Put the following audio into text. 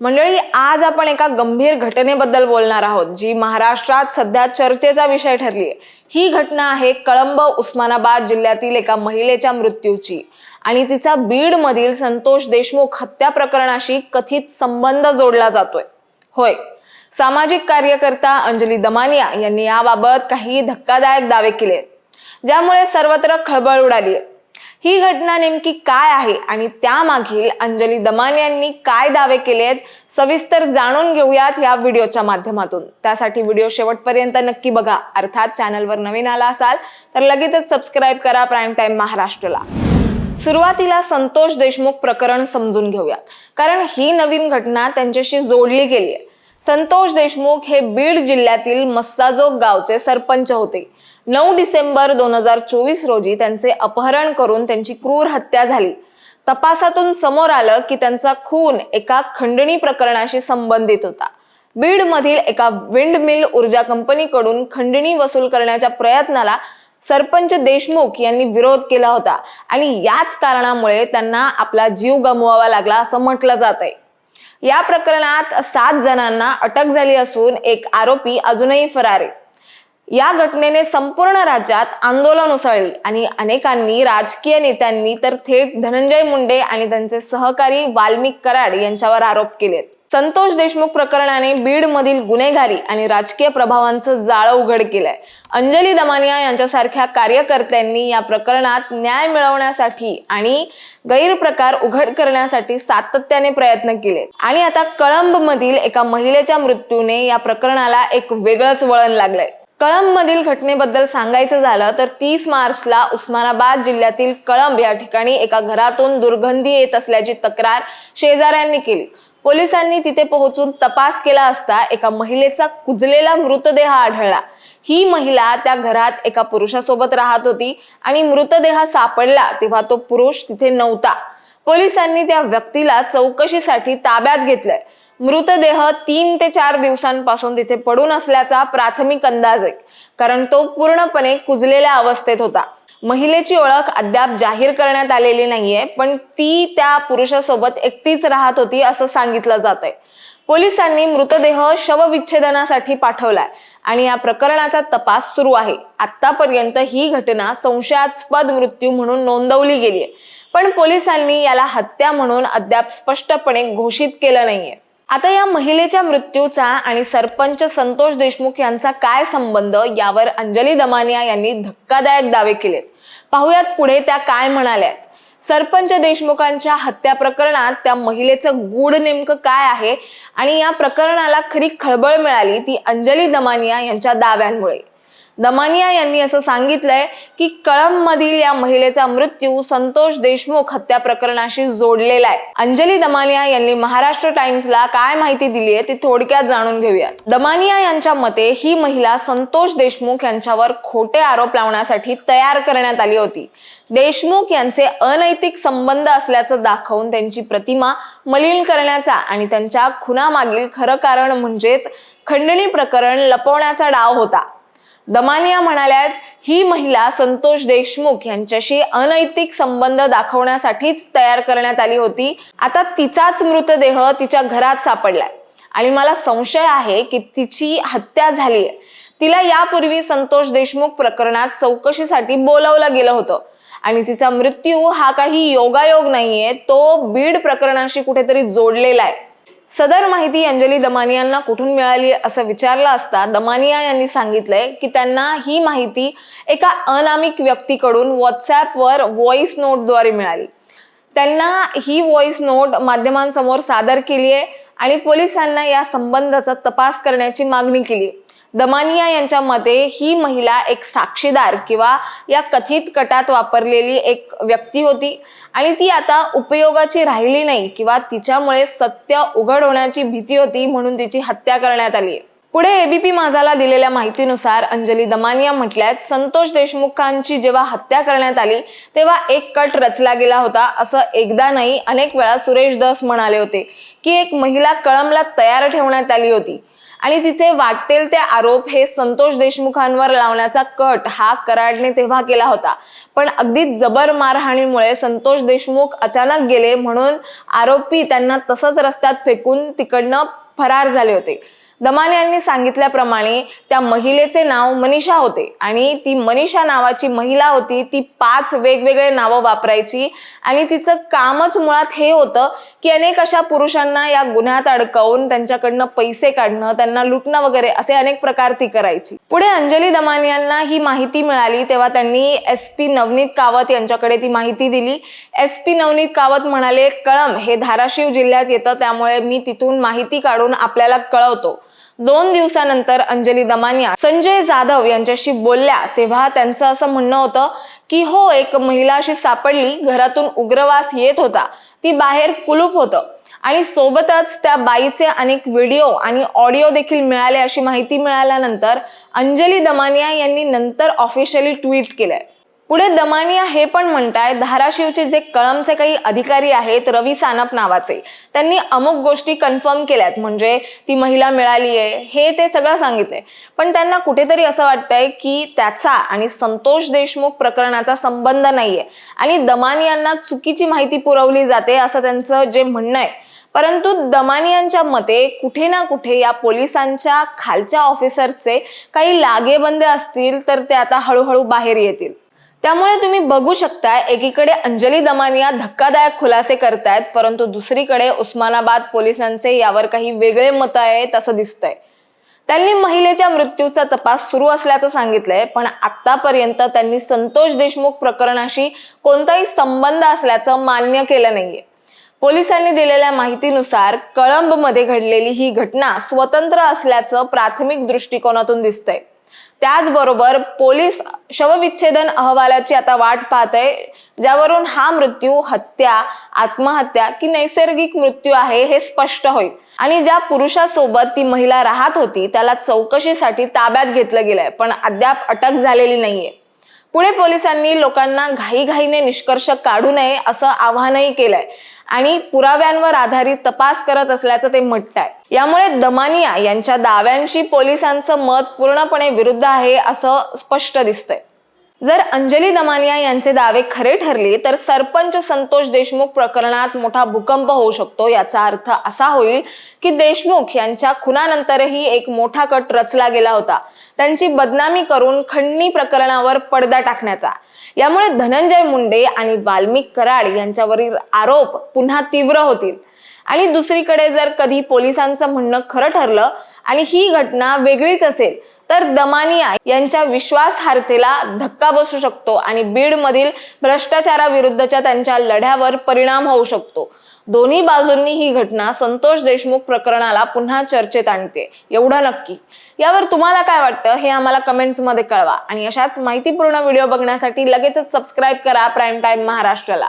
मंडळी आज आपण एका गंभीर घटनेबद्दल बोलणार आहोत जी महाराष्ट्रात सध्या चर्चेचा विषय ठरली आहे ही घटना आहे कळंब उस्मानाबाद जिल्ह्यातील एका महिलेच्या मृत्यूची. आणि तिचा बीड मधील संतोष देशमुख हत्या प्रकरणाशी कथित संबंध जोडला जातोय. होय सामाजिक कार्यकर्ता अंजली दमानिया यांनी याबाबत काही धक्कादायक दावे केले ज्यामुळे सर्वत्र खळबळ उडाली आहे ही घटना नेमकी काय आहे? आणि त्यामागील अंजली दमान यांनी काय दावे केले आहेत सविस्तर जाणून घेऊयात या व्हिडिओच्या माध्यमातून. त्यासाठी व्हिडिओ शेवटपर्यंत नक्की बघा. अर्थात चॅनलवर नवीन आला असाल तर लगेचच सबस्क्राईब करा प्राईम टाईम महाराष्ट्रला. सुरुवातीला संतोष देशमुख प्रकरण समजून घेऊयात. कारण ही नवीन घटना त्यांच्याशी जोडली गेली आहे संतोष देशमुख हे बीड जिल्ह्यातील मस्साजोग गावचे सरपंच होते. नऊ डिसेंबर दोन हजार चोवीस रोजी त्यांचे अपहरण करून त्यांची क्रूर हत्या झाली. तपासातून समोर आलं की त्यांचा खून एका खंडणी प्रकरणाशी संबंधित होता. बीड मधील एका विंड मिल ऊर्जा कंपनीकडून खंडणी वसूल करण्याच्या प्रयत्नाला सरपंच देशमुख यांनी विरोध केला होता आणि याच कारणामुळे त्यांना आपला जीव गमवावा लागला असं म्हटलं जात आहे या प्रकरणात सात जणांना अटक झाली असून एक आरोपी अजूनही फरार आहे. या घटनेने संपूर्ण राज्यात आंदोलन उसळली आणि अनेकांनी राजकीय नेत्यांनी तर थेट धनंजय मुंडे आणि त्यांचे सहकारी वाल्मिक कराड यांच्यावर आरोप केलेत. संतोष देशमुख प्रकरणाने बीड मधील गुन्हेगारी आणि राजकीय प्रभावांचं जाळं उघड केलंय. अंजली दमानिया यांच्यासारख्या कार्यकर्त्यांनी या प्रकरणात न्याय मिळवण्यासाठी आणि गैरप्रकार उघड करण्यासाठी सातत्याने प्रयत्न केले. आणि आता कळंब मधील एका महिलेच्या मृत्यूने या प्रकरणाला एक वेगळंच वळण लागलंय. कळंब मधील घटनेबद्दल सांगायचं झालं तर तीस मार्चला उस्मानाबाद जिल्ह्यातील कळंब या ठिकाणी एका घरातून दुर्गंधी येत असल्याची तक्रार शेजाऱ्यांनी केली. पोलिसांनी तिथे पोहोचून तपास केला असता एका महिलेचा कुजलेला मृतदेह आढळला. ही महिला त्या घरात एका पुरुषासोबत राहत होती आणि मृतदेह सापडला तेव्हा तो पुरुष तिथे नव्हता. पोलिसांनी त्या व्यक्तीला चौकशीसाठी ताब्यात घेतलंय. मृतदेह तीन ते चार दिवसांपासून तिथे पडून असल्याचा प्राथमिक अंदाज आहे. कारण तो पूर्णपणे कुजलेल्या अवस्थेत होता. महिलेची ओळख अद्याप जाहीर करण्यात आलेली नाहीये पण ती त्या पुरुषासोबत एकटीच राहत होती असं सांगितलं जात आहे पोलिसांनी मृतदेह शवविच्छेदनासाठी पाठवलाय आणि या प्रकरणाचा तपास सुरू आहे. आतापर्यंत ही घटना संशयास्पद मृत्यू म्हणून नोंदवली गेली आहे पण पोलिसांनी याला हत्या म्हणून अद्याप स्पष्टपणे घोषित केलं नाहीये. आता या महिलेच्या मृत्यूचा आणि सरपंच संतोष देशमुख यांचा काय संबंध यावर अंजली दमानिया यांनी धक्कादायक दावे केलेत. पाहुयात पुढे त्या काय म्हणाल्यात. सरपंच देशमुखांच्या हत्या प्रकरणात त्या महिलेचं गूढ नेमकं काय आहे आणि या प्रकरणाला खरी खळबळ मिळाली ती अंजली दमानिया यांच्या दाव्यांमुळे. दमानिया यांनी असं सांगितलंय की कळममधील मधील या महिलेचा मृत्यू संतोष देशमुख हत्या प्रकरणाशी जोडलेला आहे. अंजली दमानिया यांनी महाराष्ट्र टाइम्सला काय माहिती दिली आहे ती थोडक्यात जाणून घेऊया दमानिया यांच्या मते ही महिला संतोष देशमुख यांच्यावर खोटे आरोप लावण्यासाठी तयार करण्यात आली होती. देशमुख यांचे अनैतिक संबंध असल्याचं दाखवून त्यांची प्रतिमा मलिन करण्याचा आणि त्यांच्या खुनामागील खरं कारण म्हणजेच खंडणी प्रकरण लपवण्याचा डाव होता. दमानिया म्हणाल्यात ही महिला संतोष देशमुख यांच्याशी अनैतिक संबंध दाखवण्यासाठीच तयार करण्यात आली होती. आता तिचाच मृतदेह तिच्या घरात सापडलाय. आणि मला संशय आहे की तिची हत्या झाली आहे. तिला यापूर्वी संतोष देशमुख प्रकरणात चौकशीसाठी बोलवलं गेलं होतं. आणि तिचा मृत्यू हा काही योगायोग नाहीये तो बीड प्रकरणाशी कुठेतरी जोडलेला आहे. सदर माहिती अंजली दमानियांना कुठून मिळाली असं विचारलं असता दमानिया यांनी सांगितलंय की त्यांना ही माहिती एका अनामिक व्यक्तीकडून व्हॉट्सॲपवर व्हॉइस नोटद्वारे मिळाली. त्यांना ही व्हॉइस नोट माध्यमांसमोर सादर केली आहे आणि पोलिसांना या संबंधाचा तपास करण्याची मागणी केली दमानिया यांच्या मते ही महिला एक साक्षीदार किंवा या कथित कटात वापरलेली एक व्यक्ती होती. आणि ती आता उपयोगाची राहिली नाही किंवा तिच्यामुळे सत्य उघड होण्याची भीती होती म्हणून तिची हत्या करण्यात आली. पुढे एबीपी माझाला दिलेल्या माहितीनुसार अंजली दमानिया म्हटल्यात संतोष देशमुखांची जेव्हा हत्या करण्यात आली तेव्हा एक कट रचला गेला होता. असं एकदा नाही अनेक वेळा सुरेश दस म्हणाले होते की एक महिला कळमला तयार ठेवण्यात आली होती. आणि तिचे वाटेल ते आरोप हे संतोष देशमुखांवर लावण्याचा कट हा कराडने तेव्हा केला होता. पण अगदी जबर मारहाणीमुळे संतोष देशमुख अचानक गेले म्हणून आरोपी त्यांना तसंच रस्त्यात फेकून तिकडनं फरार झाले होते. दमाने यांनी सांगितल्याप्रमाणे त्या महिलेचे नाव मनीषा होते आणि ती मनीषा नावाची महिला होती. ती पाच वेगवेगळे नावं वापरायची आणि तिचं कामच मुळात हे होतं की अनेक अशा पुरुषांना या गुन्ह्यात अडकवून त्यांच्याकडनं पैसे काढणं त्यांना लुटणं वगैरे असे अनेक प्रकार ती करायची. पुढे अंजली दमाने यांना ही माहिती मिळाली तेव्हा त्यांनी एस पी नवनीत कावत यांच्याकडे ती माहिती दिली. एस पी नवनीत कावत म्हणाले कळम हे धाराशिव जिल्ह्यात येतं त्यामुळे मी तिथून माहिती काढून आपल्याला कळवतो. दोन दिवसानंतर अंजली दमानिया संजय जाधव यांच्याशी बोलल्या तेव्हा त्यांचं असं म्हणणं होतं की हो एक महिला अशी सापडली घरातून उग्रवास येत होता ती बाहेर कुलूप होतं. आणि सोबतच त्या बाईचे अनेक व्हिडिओ आणि ऑडिओ देखील मिळाले अशी माहिती मिळाल्यानंतर अंजली दमानिया यांनी नंतर ऑफिशियली ट्विट केलंय. पुढे दमानिया हे पण म्हणताय धाराशिवचे जे कळमचे काही अधिकारी आहेत रवी सानप नावाचे त्यांनी अमुक गोष्टी कन्फर्म केल्यात. म्हणजे ती महिला मिळाली आहे हे ते सगळं सांगितलंय. पण त्यांना कुठेतरी असं वाटतंय की त्याचा आणि संतोष देशमुख प्रकरणाचा संबंध नाहीये. आणि दमानियांना चुकीची माहिती पुरवली जाते असं त्यांचं जे म्हणणं आहे. परंतु दमानियांच्या मते कुठे ना कुठे या पोलिसांच्या खालच्या ऑफिसर्सचे काही लागेबंदे असतील तर ते आता हळूहळू बाहेर येतील. त्यामुळे तुम्ही बघू शकता एकीकडे अंजली दमानिया धक्कादायक खुलासे करतायत परंतु दुसरीकडे उस्मानाबाद पोलिसांचे यावर काही वेगळे मत आहेत असं दिसतंय. त्यांनी महिलेच्या मृत्यूचा तपास सुरू असल्याचं सांगितलंय पण आतापर्यंत त्यांनी संतोष देशमुख प्रकरणाशी कोणताही संबंध असल्याचं मान्य केलं नाहीये. पोलिसांनी दिलेल्या माहितीनुसार कळंबमध्ये घडलेली ही घटना स्वतंत्र असल्याचं प्राथमिक दृष्टिकोनातून दिसतंय. त्याचबरोबर पोलीस शवविच्छेदन अहवालाची आता वाट पाहत आहे ज्यावरून हा मृत्यू हत्या आत्महत्या की नैसर्गिक मृत्यू आहे हे स्पष्ट होईल. आणि ज्या पुरुषासोबत ती महिला राहत होती त्याला चौकशीसाठी ताब्यात घेतलं गेलंय पण अद्याप अटक झालेली नाहीये. पुणे पोलिसांनी लोकांना घाईघाईने निष्कर्ष काढू नये असं आवाहनही केलंय. आणि पुराव्यांवर आधारित तपास करत असल्याचं ते म्हणताय. यामुळे दमानिया यांच्या दाव्यांशी पोलिसांचं मत पूर्णपणे विरुद्ध आहे असं स्पष्ट दिसतंय. जर अंजली दमानिया यांचे दावे खरे ठरले तर सरपंच संतोष देशमुख प्रकरणात मोठा भूकंप होऊ शकतो याचा अर्थ असा होईल की देशमुख यांच्या खुनानंतरही एक मोठा कट रचला गेला होता. त्यांची बदनामी करून खंडणी प्रकरणावर पडदा टाकण्याचा. यामुळे धनंजय मुंडे आणि वाल्मिक कराड यांच्यावरील आरोप पुन्हा तीव्र होतील. आणि दुसरीकडे जर कधी पोलिसांचं म्हणणं खरं ठरलं आणि ही घटना वेगळीच असेल तर दमानिया यांच्या विश्वासार्हतेला धक्का बसू शकतो आणि बीडमधील भ्रष्टाचाराविरुद्धच्या त्यांच्या लढ्यावर परिणाम होऊ शकतो. दोन्ही बाजूंनी ही घटना संतोष देशमुख प्रकरणाला पुन्हा चर्चेत आणते. एवढं नक्की. यावर तुम्हाला काय वाटतं हे आम्हाला कमेंट्समध्ये कळवा. आणि अशाच माहितीपूर्ण व्हिडिओ बघण्यासाठी लगेचच सबस्क्राईब करा प्राईम टाईम महाराष्ट्राला.